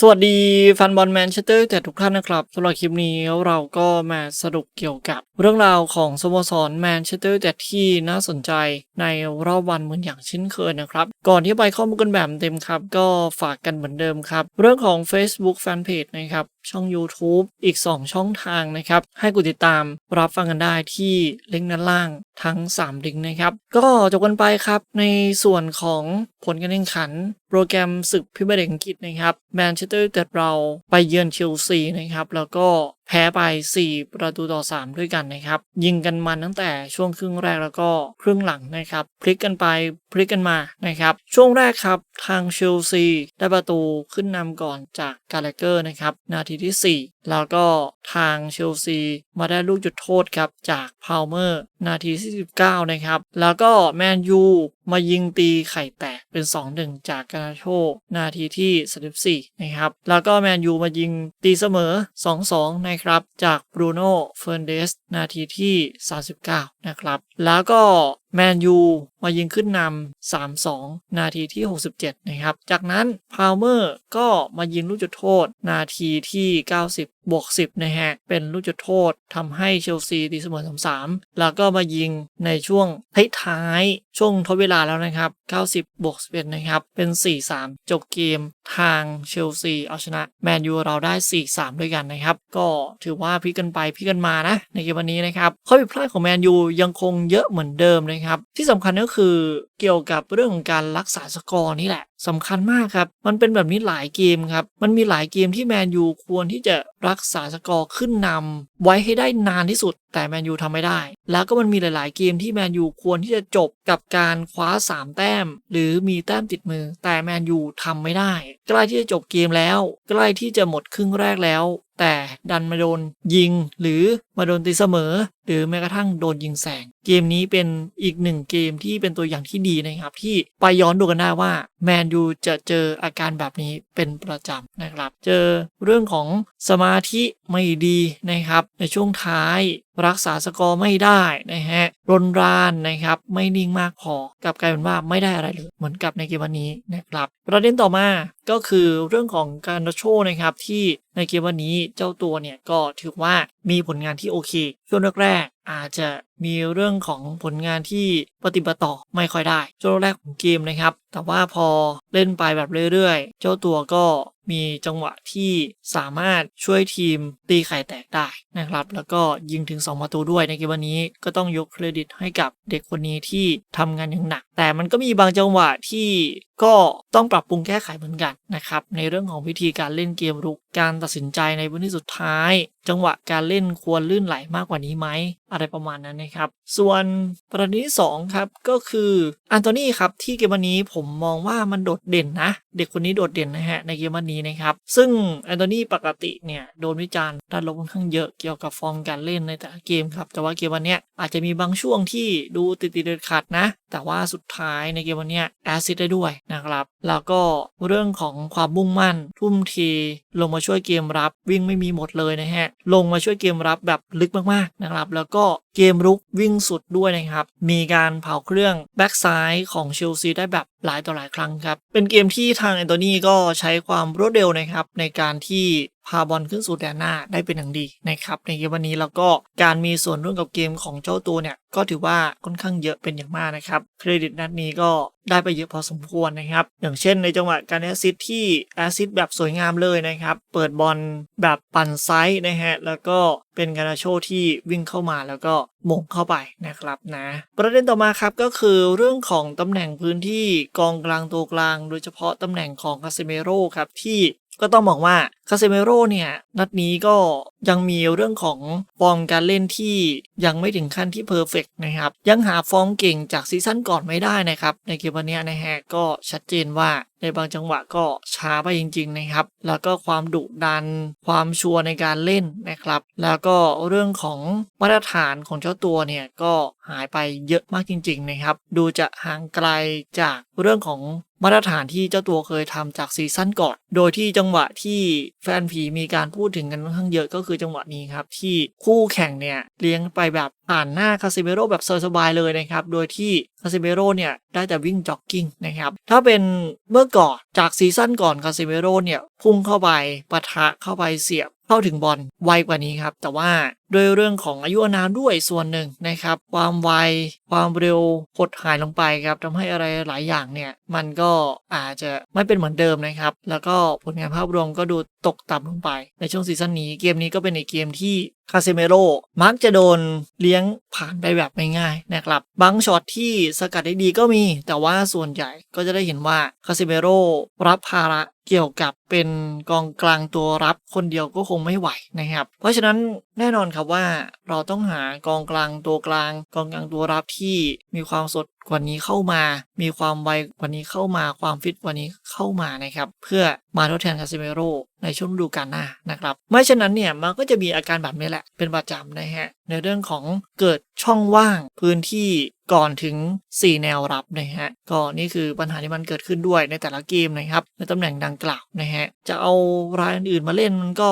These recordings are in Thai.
สวัสดีแฟนบอลแมนเชสเตอร์แต่ทุกท่านนะครับสำหรับคลิปนี้เราก็มาสรุปเกี่ยวกับเรื่องราวของสโมสรแมนเชสเตอร์แต่ที่น่าสนใจในรอบวันเหมือนอย่างเช่นเคยนะครับ ก่อนที่ไปข้อมูลกันแบบเต็มครับ ก็ฝากกันเหมือนเดิมครับ เรื่องของ Facebook Fanpage นะครับ ช่อง YouTube อีก 2 ช่องทางนะครับ ให้กดติดตามรับฟังกันได้ที่ลิงก์ด้านล่างทั้ง 3 ลิงก์นะครับ ก็จบกันไปครับในส่วนของผลการแข่งขัน โปรแกรมศึกพิเมยร์ลีกอังกฤษนะครับแมนเชสเตอร์แต่เราไปเยือนเชลซีนะครับ แล้วก็ แพ้ไป 4 ประตูต่อ 3 ด้วยกันนะครับ ยิงกันมันตั้งแต่ช่วงครึ่งแรกแล้วก็ครึ่งหลังนะครับพลิกกันไปพลิกกันมานะครับช่วงแรกครับทางเชลซีได้ประตูขึ้นนำก่อนจากกาเลเกอร์นะครับนาทีที่4 แล้วก็ทางเชลซีมาได้ลูกจุดโทษครับจากพาวเมอร์นาทีที่19นะครับ แล้วก็แมนยูมายิงตีไข่แตกเป็น 2-1 จากกานาโชนาทีที่ 34 นะครับ แล้วก็แมนยูมายิงตีเสมอ 2-2 นะครับ จากบรูโน่เฟร์นเดสนาทีที่ 39 นะครับ แล้วก็แมนยูมายิงขึ้นนำ 3-2 นาทีที่ 67 นะครับ จากนั้นพาวเมอร์ก็มายิงลูกจุดโทษ นาทีที่ 90 บวก 10 นะฮะ เป็นลูกจุดโทษทำให้เชลซีตีเสมอ3-3 แล้วก็มายิงในช่วงท้ายๆช่วงทดเวลาแล้วนะครับ 90 บวก 11 นะครับ เป็น 4-3 จบเกมทางเชลซีเอาชนะแมนยูเราได้ 4-3 ด้วยกันนะครับ ก็ถือว่าพลิกกันไปพลิกกันมานะ ในเกมวันนี้นะครับข้อผิดพลาดของแมนยูยังคงเยอะเหมือนเดิมนะครับ ที่สำคัญก็คือเกี่ยวกับเรื่องของการรักษาสกอร์นี่แหละสำคัญมากครับ มันเป็นแบบนี้หลายเกมครับ มันมีหลายเกมที่แมนยูควรที่จะรักษาสกอร์ขึ้นนำไว้ให้ได้นานที่สุด แต่แมนยูทำไม่ได้ แล้วก็มันมีหลาย ๆ เกมที่แมนยูควรที่จะจบกับการคว้า 3 แต้ม หรือมีแต้มติดมือ แต่แมนยูทำไม่ได้ ใกล้ที่จะจบเกมแล้ว ใกล้ที่จะหมดครึ่งแรกแล้ว แต่ดันมาโดนยิง หรือมาโดนตีเสมอ หรือแม้กระทั่งโดนยิงแสง เกมนี้เป็นอีกหนึ่งเกมที่เป็นตัวอย่างที่ดีนะครับ ที่ไปย้อนดูกันได้ว่าแมนยูจะเจออาการแบบนี้เป็นประจำนะครับ เจอเรื่องของสมาธิไม่ดีนะครับ ในช่วงท้าย รักษาสกอร์ไม่ได้นะฮะรนรานนะครับไม่นิ่งมากพอ กลับกลายเป็นว่าไม่ได้อะไรเลย เหมือนกับในเกมวันนี้นะครับประเด็นต่อมาก็คือเรื่องของการโชว์นะครับ ที่ในเกมวันนี้เจ้าตัวเนี่ยก็ถือว่ามีผลงานที่โอเคช่วงแรกๆอาจจะมีเรื่องของผลงานที่ปฏิบัติต่อไม่ค่อยได้ช่วงแรกของเกมนะครับ แต่ว่าพอเล่นไปแบบเรื่อยๆ เจ้าตัวก็มีจังหวะที่สามารถช่วยทีมตีไข่แตกได้นะครับ แล้วก็ยิงถึง 2 ประตูด้วยในเกมวันนี้ก็ต้องยกเครดิตให้กับเด็กคนนี้ที่ทำงานอย่างหนัก แต่มันก็มีบางจังหวะที่ก็ต้องปรับปรุงแก้ไขเหมือนกันนะครับ ในเรื่องของวิธีการเล่นเกมรุกการตัดสินใจในพื้นที่สุดท้าย จังหวะการเล่นควรลื่นไหลมากกว่านี้ไหมอะไรประมาณนั้นนะครับ ส่วนประเด็นที่2ครับก็คืออันโตนี่ครับที่เกมวันนี้ผมมองว่ามันโดดเด่นนะ เด็กคนนี้โดดเด่นนะฮะในเกมวันนี้นะครับ ซึ่งแอนโตนี่ปกติเนี่ยโดนวิจารณ์ด้านลบค่อนข้างเยอะเกี่ยวกับฟอร์มการเล่นในแต่ละเกมครับ แต่ว่าเกมวันนี้อาจจะมีบางช่วงที่ดูติดติดขัดนะ แต่ว่าสุดท้ายในเกมวันนี้แอซิดได้ด้วยนะครับ แล้วก็เรื่องของความมุ่งมั่น ทุ่มเทลงมาช่วยเกมรับวิ่งไม่มีหมดเลยนะฮะลงมาช่วยเกมรับแบบลึกมากๆนะครับ แล้วก็เกมรุกวิ่งสุดด้วยนะครับ มีการเผาเครื่องแบ็กซ้ายของเชลซีได้แบบหลายต่อหลายครั้งครับเป็นเกมที่ทางแอนโทนีก็ใช้ความรวดเร็วนะครับในการที่ พาบอลขึ้นสู่แดนหน้าได้เป็นอย่างดีนะครับในเกมวันนี้แล้วก็การมีส่วนร่วมกับเกมของเจ้าตัวเนี่ยก็ถือว่าค่อนข้างเยอะเป็นอย่างมากนะครับเครดิตนัดนี้ก็ได้ไปเยอะพอสมควรนะครับ อย่างเช่นในจังหวะการแอซิสต์ที่แอซิสต์แบบสวยงามเลยนะครับ เปิดบอลแบบปั่นไซส์นะฮะ แล้วก็เป็นการาโชที่วิ่งเข้ามาแล้วก็มงเข้าไปนะครับนะ ประเด็นต่อมาครับก็คือเรื่องของตำแหน่งพื้นที่กองกลางตัวกลาง โดยเฉพาะตำแหน่งของคาเซเมโร่ครับที่ ก็ต้องบอกว่าคาเซเมโร่เนี่ย นัดนี้ก็ยังมีเรื่องของฟอร์มการเล่นที่ยังไม่ถึงขั้นที่เพอร์เฟกนะครับ ยังหาฟอร์มเก่งจากซีซั่นก่อนไม่ได้นะครับ ในเกมวันนี้นะฮะก็ชัดเจนว่า ในบางจังหวะก็ช้าไปจริง ๆนะครับ แล้วก็ความดุดัน ความชัวร์ในการเล่นนะครับ แล้วก็เรื่องของมาตรฐานของเจ้าตัวเนี่ยก็หายไปเยอะมากจริง ๆนะครับ ดูจะห่างไกลจากเรื่องของมาตรฐานที่เจ้าตัวเคยทำจากซีซั่นก่อน โดยที่จังหวะที่แฟนผีมีการพูดถึงกันค่อนข้างเยอะก็คือจังหวะนี้ครับ ที่คู่แข่งเนี่ยเลี้ยงไปแบบผ่านหน้าคาซิเมโรแบบสบายๆเลยนะครับ โดยที่คาซิเมโรเนี่ยได้แต่วิ่งจ็อกกิ้งนะครับ ถ้าเป็นเมื่อก่อน จากซีซั่นก่อนคาเซเมโร่เนี่ย พุ่งเข้าไปปะทะเข้าไปเสียบเข้าถึงบอลไวกว่านี้ครับ แต่ว่าด้วยเรื่องของอายุอนามด้วยส่วนหนึ่งนะครับ ความไว ความเร็วหดหายลงไปครับทำให้อะไรหลายอย่างเนี่ย มันก็อาจจะไม่เป็นเหมือนเดิมนะครับ แล้วก็ผลงานภาพรวมก็ดูตกต่ำลงไป ในช่วงซีซั่นนี้เกมนี้ก็เป็นอีกเกมที่คาเซเมโรมักจะโดนเลี้ยงผ่านไปแบบไม่ง่ายนะครับบางช็อตที่สกัดได้ดีก็มี แต่ว่าส่วนใหญ่ก็จะได้เห็นว่าคาเซเมโรรับภาระ เกี่ยวกับเป็นกองกลางตัวรับคนเดียวก็คงไม่ไหวนะครับ เพราะฉะนั้นแน่นอนครับว่าเราต้องหากองกลางตัวกลาง กองกลางตัวรับที่มีความสดกว่านี้เข้ามา มีความไวกว่านี้เข้ามาความฟิตกว่านี้เข้ามานะครับ เพื่อมาทดแทนคาซิเมโรในช่วงฤดูกาลหน้านะครับไม่เช่นนั้นเนี่ยมันก็จะมีอาการแบบนี้แหละเป็นประจำนะฮะในเรื่องของเกิดช่องว่างพื้นที่ก่อนถึง 4 แนวรับนะฮะก็นี่คือปัญหาที่มันเกิดขึ้นด้วยในแต่ละเกมนะครับในตำแหน่งดังกล่าวนะฮะจะเอารายอื่นๆมาเล่นมันก็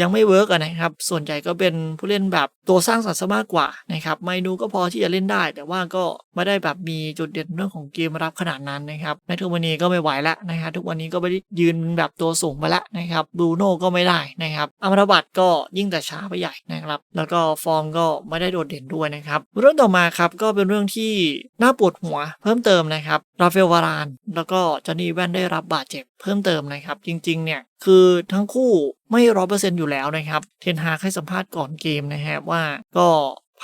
ยังไม่เวิร์กอะนะครับ ส่วนใหญ่ก็เป็นผู้เล่นแบบตัวสร้างสรรค์มากกว่านะครับ ไม่ดูก็พอที่จะเล่นได้ แต่ว่าก็ไม่ได้แบบมีจุดเด่นเรื่องของเกมรับขนาดนั้นนะครับแมทโทมานีก็ไม่ไหวแล้วนะฮะทุกวันนี้ก็ไม่ได้ยืนแบบตัวสูงไปแล้วนะครับบรูโน่ก็ไม่ได้นะครับอัมราบัตก็ยิ่งแต่ช้าไปใหญ่นะครับ แล้วก็ฟอร์มก็ไม่ได้โดดเด่นด้วยนะครับ เรื่องต่อมาครับก็เป็นเรื่องที่น่าปวดหัวเพิ่มเติมนะครับราฟาเอลวาราน แล้วก็จอห์นนี่แวนได้รับบาดเจ็บ เพิ่มเติมนะครับ จริงๆ เนี่ยคือทั้งคู่ไม่ร้อยเปอร์เซ็นต์อยู่แล้วนะครับ เทนฮาให้สัมภาษณ์ก่อนเกมนะฮะว่าก็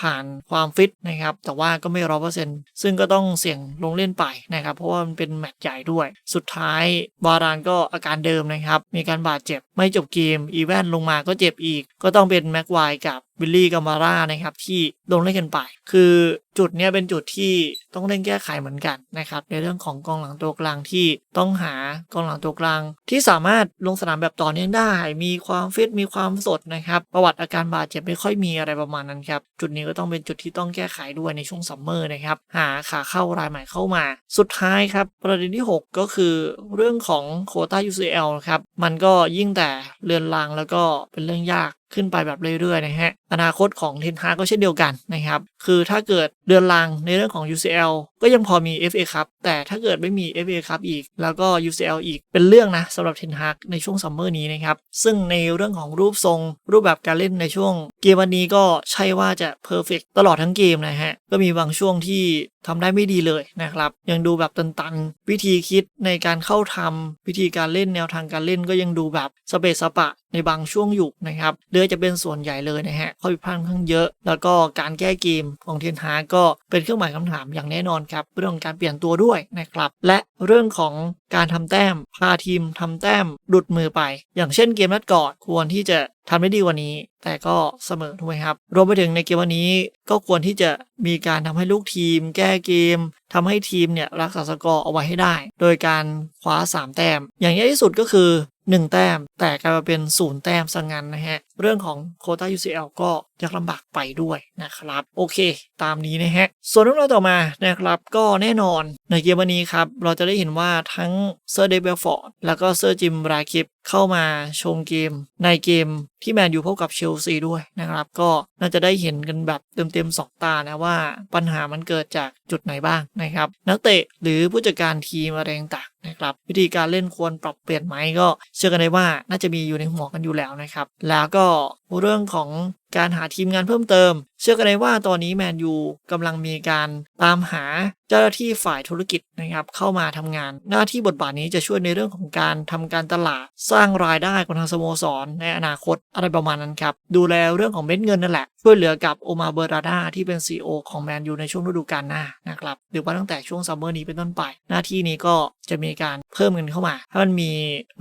ผ่านความฟิตนะครับ แต่ว่าก็ไม่ร้อยเปอร์เซ็นต์ซึ่งก็ต้องเสี่ยงลงเล่นไปนะครับ เพราะว่ามันเป็นแมตช์ใหญ่ด้วย สุดท้ายวารานก็อาการเดิมนะครับ มีการบาดเจ็บไม่จบเกม อีแวนลงมาก็เจ็บอีก ก็ต้องเป็นแม็กไวกับ วิลลี่กัมาร่านะครับที่ลงเล่นกันไป คือจุดเนี้ยเป็นจุดที่ต้องเร่งแก้ไขเหมือนกันนะครับในเรื่องของกองหลังตัวกลางที่ต้องหากองหลังตัวกลาง ที่สามารถลงสนามแบบต่อเนื่องได้ มีความฟิตมีความสดนะครับ ประวัติอาการบาดเจ็บไม่ค่อยมีอะไรประมาณนั้นครับจุดนี้ก็ต้องเป็นจุดที่ต้องแก้ไขด้วยในช่วงซัมเมอร์นะครับหาขาเข้ารายใหม่เข้ามา สุดท้ายครับประเด็นที่ 6 ก็คือเรื่องของโคต้า UCL ครับมันก็ยิ่งแต่เลือนลางแล้วก็เป็นเรื่องยาก ขึ้นไปแบบเรื่อยๆนะฮะอนาคตของเทนฮาก็เช่นเดียวกันนะครับ คือถ้าเกิดเดือนลางในเรื่องของ UCL ก็ยังพอมี FA ครับแต่ถ้าเกิดไม่มี FA ครับอีก แล้วก็ UCL อีกเป็นเรื่องนะสำหรับเทนฮากในช่วงซัมเมอร์นี้นะครับ ซึ่งในเรื่องของรูปทรงรูปแบบการเล่นในช่วงเกมวันนี้ก็ใช่ว่าจะเพอร์เฟกตลอดทั้งเกมนะฮะ ก็มีบางช่วงที่ทำได้ไม่ดีเลยนะครับ ยังดูแบบตันๆ วิธีคิดในการเข้าทำวิธีการเล่นแนวทางการเล่นก็ยังดูแบบสเปซสปะในบางช่วงอยู่นะครับเดือจะเป็นส่วนใหญ่เลยนะฮะข้อผิดพลาดค่อนข้างเยอะ แล้วก็การแก้เกมของเทียนฮาก็เป็นเครื่องหมายคำถามอย่างแน่นอนครับเรื่องการเปลี่ยนตัวด้วยนะครับ และเรื่องของการทำแต้มพาทีมทำแต้มหลุดมือไป อย่างเช่นเกมนัดก่อนควรที่จะทำได้ดีกว่านี้ แต่ก็เสมอถูกไหมครับ รวมไปถึงในเกมวันนี้ก็ควรที่จะมีการทำให้ลูกทีม แก้เกมทำให้ทีมเนี่ยรักษาสกอร์เอาไว้ให้ได้ โดยการคว้า 3 แต้ม อย่างแย่ที่สุดก็คือ 1 แต้ม แต่กลายมาเป็นศูนย์แต้มซะงั้นนะฮะ เรื่องของโคต้า UCL ก็ยากลำบากไปด้วยนะครับ โอเค ตามนี้นะฮะ ส่วนเรื่องราวต่อมานะครับก็แน่นอนในเกมวันนี้ครับ เราจะได้เห็นว่าทั้งเซอร์เดเบลฟอร์ดแล้วก็เซอร์จิมราคิปเข้ามาชมเกมในเกมที่แมนยูพบกับเชลซีด้วยนะครับ ก็น่าจะได้เห็นกันแบบเต็มๆสองตานะว่าปัญหามันเกิดจากจุดไหนบ้างนะครับ นักเตะหรือผู้จัดการทีมอะไรต่าง นะครับวิธีการเล่นควรปรับเปลี่ยนไหมก็เชื่อกันได้ว่าน่าจะมีอยู่ในหัวกันอยู่แล้วนะครับแล้วก็เรื่องของการหาทีมงานเพิ่มเติม เชื่อกันได้ว่าตอนนี้แมนยูกำลังมีการตามหาเจ้าหน้าที่ฝ่ายธุรกิจนะครับเข้ามาทำงาน หน้าที่บทบาทนี้จะช่วยในเรื่องของการทำการตลาดสร้างรายได้ของทางสโมสร ในอนาคตอะไรประมาณนั้นครับ ดูแลเรื่องของเม็ดเงินนั่นแหละ ช่วยเหลือกับโอมาเบอร์ราดาที่เป็น CEO ของแมนยูในช่วงฤดูกาลหน้านะครับหรือว่าตั้งแต่ช่วงซัมเมอร์นี้เป็นต้นไป หน้าที่นี้ก็จะมีการเพิ่มเงินเข้ามาถ้มันมี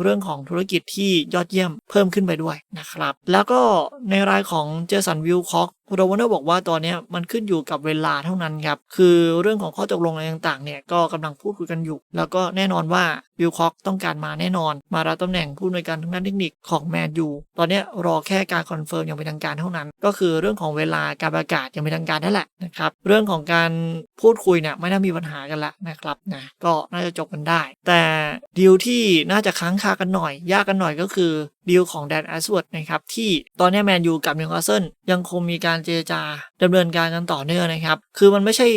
เรื่องของธุรกิจที่ยอดเยี่ยมเพิ่มขึ้นไปด้วยนะครับแล้วก็ในรายของเจสันวิลคอกโรวานเนอร์บอกว่าตอนนี้มันขึ้นอยู่กับเวลาเท่านั้นครับ คือเรื่องของข้อตกลงอะไรต่างๆเนี่ยก็กำลังพูดคุยกันอยู่ แล้วก็แน่นอนว่าวิลคอกต้องการมาแน่นอน มารับตำแหน่งผู้อำนวยการทางด้านเทคนิคของแมนยูตอนนี้รอแค่การคอนเฟิร์มอย่างเป็นทางการเท่านั้น ก็คือเรื่องของเวลาการประกาศอย่างเป็นทางการนั่นแหละนะครับเรื่องของการพูดคุยเนี่ยไม่น่ามีปัญหากันละนะครับนะก็น่าจะจบกันได้ แต่ดีลที่น่าจะค้างคากันหน่อย ยากกันหน่อยก็คือดีลของแดนแอสเวิร์ดนะครับที่ตอนนี้แมนยูกับนิวคาสเซิลยังคงมีการเจรจาดำเนินการกันต่อเนื่องนะครับ คือมันไม่ใช่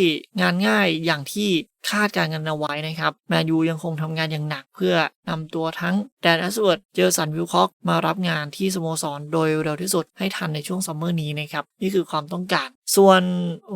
งานง่ายอย่างที่คาดการณ์กันเอาไว้นะครับแมนยูยังคงทำงานอย่างหนักเพื่อ นำตัวทั้งแดนแอสเวิร์ด เจอสันวิลคอกมารับงานที่สโมสรโดยเร็วที่สุดให้ทันในช่วงซัมเมอร์นี้นะครับ นี่คือความต้องการ ส่วน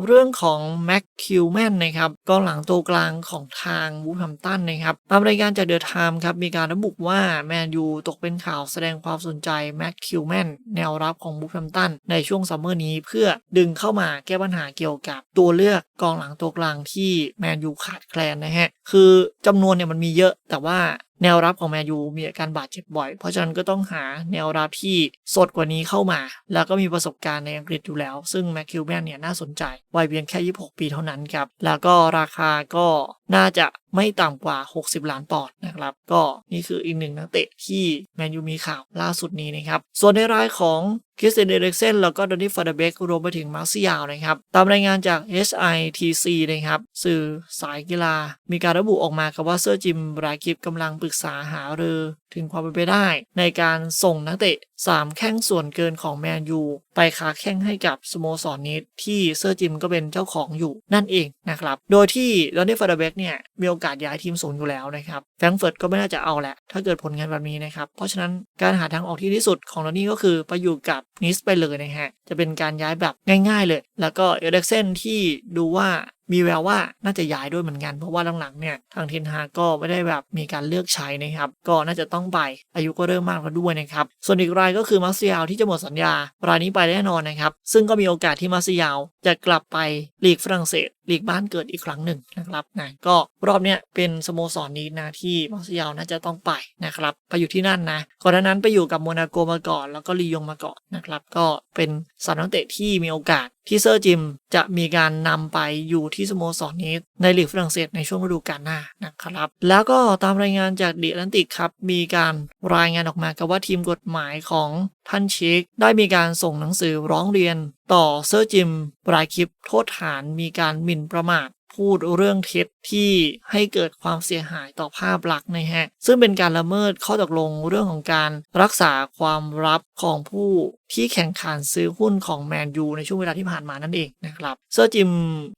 เรื่องของแม็กคิวแมนนะครับกองหลังตัวกลางของทางวูฟแฮมตันนะครับตามรายงานจากเดอะไทม์ครับ มีการระบุว่าแมนยูตกเป็นข่าวแสดงความสนใจแม็กคิวแมนแนวรับของวูฟแฮมตันในช่วงซัมเมอร์นี้เพื่อดึงเข้ามาแก้ปัญหาเกี่ยวกับตัวเลือกกองหลังตัวกลางที่แมนยูขาดแคลนนะฮะคือจำนวนเนี่ยมันมีเยอะ แต่ว่าแนวรับของแมนยูมีอาการบาดเจ็บบ่อย เพราะฉะนั้นก็ต้องหาแนวรับที่สดกว่านี้เข้ามา แล้วก็มีประสบการณ์ในอังกฤษอยู่แล้ว ซึ่งแมคคิวแมนเนี่ยน่าสนใจ วัยเพียงแค่ 26 ปีเท่านั้นครับ แล้วก็ราคาก็น่าจะไม่ต่ำกว่า 60 ล้านปอนด์นะครับ ก็นี่คืออีกหนึ่งนักเตะที่แมนยูมีข่าวล่าสุดนี้นะครับ ส่วนในรายของคริสเตนเดเรกเซนแล้วก็ดอนนี่ฟาร์เดเบกรวมไปถึงมาร์ซิยาวนะครับ ตามรายงานจาก HITC นะครับ สื่อสายกีฬา มีการระบุออกมาครับว่าเซอร์จิมรายกิฟกำลังปรึกษาหารือถึงความเป็นไปได้ ในการส่งนักเตะ 3 แข้งส่วนเกินของแมนยู ไปค้าแข้งให้กับสโมสรนี้ที่เซอร์จิมก็เป็นเจ้าของอยู่นั่นเองนะครับ โดยที่ลอนนี่ฟาร์เบกเนี่ยมีโอกาสย้ายทีมสูงอยู่แล้วนะครับแฟรงเฟิร์ตก็ไม่น่าจะเอาแหละ ถ้าเกิดผลงานแบบนี้นะครับ เพราะฉะนั้นการหาทางออกที่ดีที่สุดของลอนนี่ก็คือไปอยู่กับ นิสไปเลยนะฮะ จะเป็นการย้ายแบบง่ายๆเลย แล้วก็เอเด็กเซนที่ดูว่ามีแววว่าน่าจะย้ายด้วยเหมือนกัน เพราะว่าหลังๆเนี่ยทางเทนฮาก็ไม่ได้แบบมีการเลือกใช้นะครับ ก็น่าจะต้องไป อายุก็เริ่มมากแล้วด้วยนะครับ ส่วนอีกรายก็คือมาร์เซียลที่จะหมดสัญญารายนี้ไปแน่นอนนะครับ ซึ่งก็มีโอกาสที่มาร์เซียลจะกลับไปลีกฝรั่งเศสลีกบ้านเกิดอีกครั้งหนึ่งนะครับนะก็รอบเนี้ยเป็นสโมสรนี้นะที่มาเซียวน่าจะต้องไปนะครับไปอยู่ที่นั่นนะก่อนหน้านั้นไปอยู่กับโมนาโกมาก่อน แล้วก็ลียงมาก่อนนะครับก็เป็นสามนักเตะที่มีโอกาส ที่เซอร์จิมจะมีการนำไปอยู่ที่สโมสรนี้ในลีกฝรั่งเศสในช่วงฤดูกาลหน้านะครับ แล้วก็ตามรายงานจากดีแลนติกครับ มีการรายงานออกมากับว่าทีมกฎหมายของท่านเชคได้มีการส่งหนังสือร้องเรียน ต่อเซอร์จิมรายคลิปโทษฐานมีการหมิ่นประมาทพูดเรื่องเท็จ ที่ให้เกิดความเสียหายต่อภาพลักษณ์นะฮะ ซึ่งเป็นการละเมิดข้อตกลงเรื่องของการรักษาความลับของผู้ที่แข่งขันซื้อหุ้นของแมนยูในช่วงเวลาที่ผ่านมานั่นเองนะครับเซอร์จิม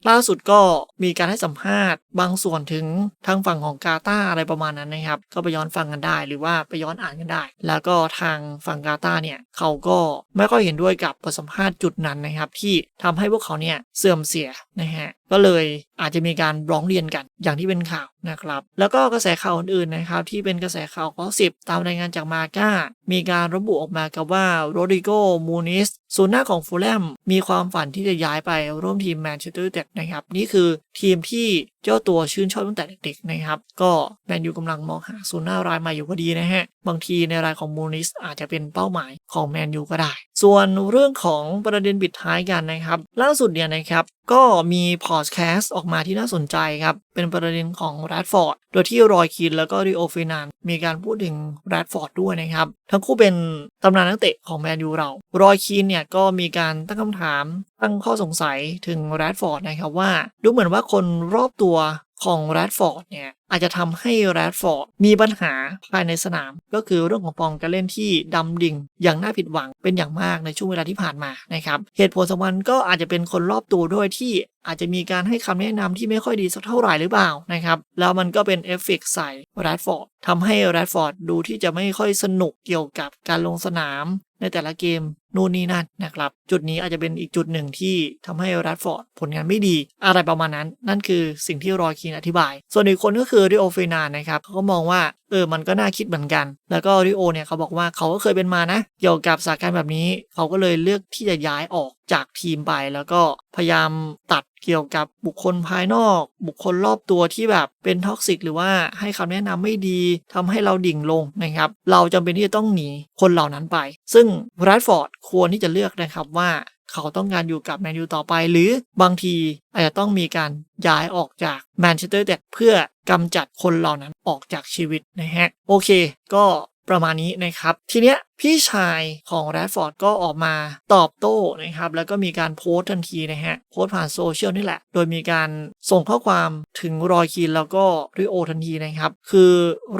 ล่าสุดก็มีการให้สัมภาษณ์ บางส่วนถึงทางฝั่งของกาตาอะไรประมาณนั้นนะครับ ก็ไปย้อนฟังกันได้หรือว่าไปย้อนอ่านกันได้ แล้วก็ทางฝั่งกาตาเนี่ยเขาก็ไม่ค่อยเห็นด้วยกับบทสัมภาษณ์จุดนั้นนะครับ ที่ทำให้พวกเขาเนี่ยเสื่อมเสียนะฮะก็เลยอาจจะมีการร้องเรียนกันอย่างที่เป็นข่าวนะครับ แล้วก็กระแสข่าวอื่นๆนะครับ ที่เป็นกระแสข่าวข้อสิบตามรายงานจากมาก้า มีการระบุออกมากับว่าโรดิโกมูนิสศูนย์หน้าของฟูลแลมมีความฝันที่จะย้ายไปร่วมทีมแมนเชสเตอร์ยูไนเต็ดนะครับ นี่คือทีมที่เจ้าตัวชื่นชอบตั้งแต่เด็กๆนะครับ ก็แมนยูกำลังมองหาศูนย์หน้ารายใหม่อยู่พอดีนะฮะ บางทีในรายของมูนิสอาจจะเป็นเป้าหมายของแมนยูก็ได้ ส่วนเรื่องของประเด็นปิดท้ายกันนะครับ ล่าสุดเนี่ยนะครับก็มีพอดแคสต์ออกมาที่น่าสนใจครับ เป็นประเด็นของแรดฟอร์ด โดยที่รอยคินแล้วก็ริโอฟินานมีการพูดถึงแรดฟอร์ดด้วยนะครับ ทั้งคู่เป็นตำนานนักเตะของแมนยูเรา รอยคินเนี่ยก็มีการตั้งคำถามตั้งข้อสงสัยถึงแรดฟอร์ดนะครับว่า ดูเหมือนว่าคนรอบตัวของแรดฟอร์ดเนี่ยอาจจะทำให้แรดฟอร์ดมีปัญหาภายในสนาม ก็คือเรื่องของฟอร์มการเล่นที่ดำดิ่ง อย่างน่าผิดหวังเป็นอย่างมากในช่วงเวลาที่ผ่านมานะครับเหตุผลสำคัญก็อาจจะเป็นคนรอบตัวด้วยที่อาจจะมีการให้คำแนะนำที่ไม่ค่อยดีสักเท่าไหร่หรือเปล่านะครับแล้วมันก็เป็นเอฟเฟกต์ใส่แรดฟอร์ดทำให้แรดฟอร์ดดูที่จะไม่ค่อยสนุกเกี่ยวกับการลงสนามในแต่ละเกมนู่นนี่นั่นนะครับ จุดนี้อาจจะเป็นอีกจุดหนึ่งที่ทำให้แรดฟอร์ดผลงานไม่ดี อะไรประมาณนั้น นั่นคือสิ่งที่รอยคีนอธิบาย ส่วนอีกคนก็คือริโอเฟนานนะครับเขาก็มองว่าเออมันก็น่าคิดเหมือนกัน แล้วก็ริโอเนี่ยเขาบอกว่าเขาก็เคยเป็นมานะเกี่ยวกับสถานการณ์แบบนี้ เขาก็เลยเลือกที่จะย้ายออกจากทีมไป แล้วก็พยายามตัดเกี่ยวกับบุคคลภายนอก บุคคลรอบตัวที่แบบเป็นท็อกซิกหรือว่าให้คำแนะนำไม่ดีทำให้เราดิ่งลงนะครับ เราจำเป็นที่จะต้องหนีคนเหล่านั้นไป ซึ่งแรดฟอร์ดควรที่จะเลือกนะครับว่า เขาต้องการอยู่กับแมนยูต่อไป หรือบางทีอาจจะต้องมีการย้ายออกจากแมนเชสเตอร์แต่เพื่อกำจัดคนเหล่านั้นออกจากชีวิตนะฮะ โอเค ก็ประมาณนี้นะครับ ทีเนี้ยพี่ชายของแรดฟอร์ดก็ออกมาตอบโต้นะครับ แล้วก็มีการโพสต์ทันทีนะฮะ โพสต์ผ่านโซเชียลนี่แหละ โดยมีการส่งข้อความถึงรอยคีนแล้วก็ริโอทันทีนะครับ คือ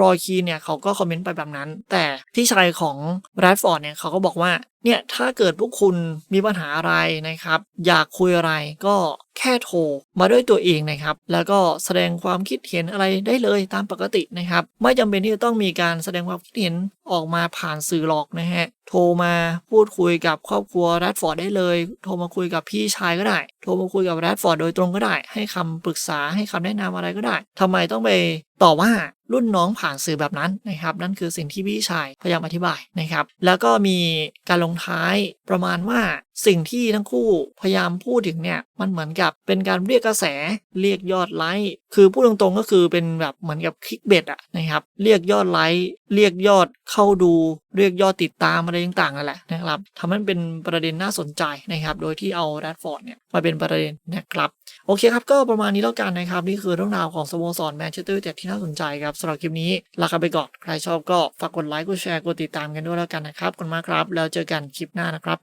รอยคีนเนี่ยเขาก็คอมเมนต์ไปแบบนั้น แต่พี่ชายของแรดฟอร์ดเนี่ยเขาก็บอกว่าเนี่ยถ้าเกิดพวกคุณมีปัญหาอะไรนะครับ อยากคุยอะไรก็แค่โทรมาด้วยตัวเองนะครับ แล้วก็แสดงความคิดเห็นอะไรได้เลยตามปกตินะครับ ไม่จำเป็นที่จะต้องมีการแสดงความคิดเห็นออกมาผ่านสื่อหรอกนะฮะโทรมาพูดคุยกับครอบครัวแรดฟอร์ดได้เลย โทรมาคุยกับพี่ชายก็ได้ โทรมาคุยกับแรดฟอร์ดโดยตรงก็ได้ ให้คำปรึกษาให้คำแนะนำอะไรก็ได้ทำไมต้องไปต่อว่ารุ่นน้องผ่านสื่อแบบนั้นนะครับ นั่นคือสิ่งที่พี่ชายพยายามอธิบายนะครับ แล้วก็มีการลงท้ายประมาณว่าสิ่งที่ทั้งคู่พยายามพูดถึงเนี่ยมันเหมือนกับเป็นการเรียกกระแสเรียกยอดไลค์คือพูดตรงๆก็คือเป็นแบบเหมือนกับคลิกเบ็ดอะนะครับ เรียกยอดไลค์เรียกยอดเข้าดู เรียกยอดติดตามอะไรไรต่างๆนั่นแหละนะครับทำให้มันเป็นประเด็นน่าสนใจนะครับ โดยที่เอาแรดฟอร์ดเนี่ยมาเป็นประเด็นนะครับ โอเคครับ ก็ประมาณนี้แล้วกันนะครับ นี่คือเรื่องราวของสโมสรแมนเชสเตอร์แต่ที่น่าสนใจครับสำหรับคลิปนี้ลากันไปก่อน ใครชอบก็ฝากกดไลค์ กดแชร์ กดติดตามกันด้วยแล้วกันนะครับขอบคุณมากครับ แล้วเจอกันคลิปหน้านะครับ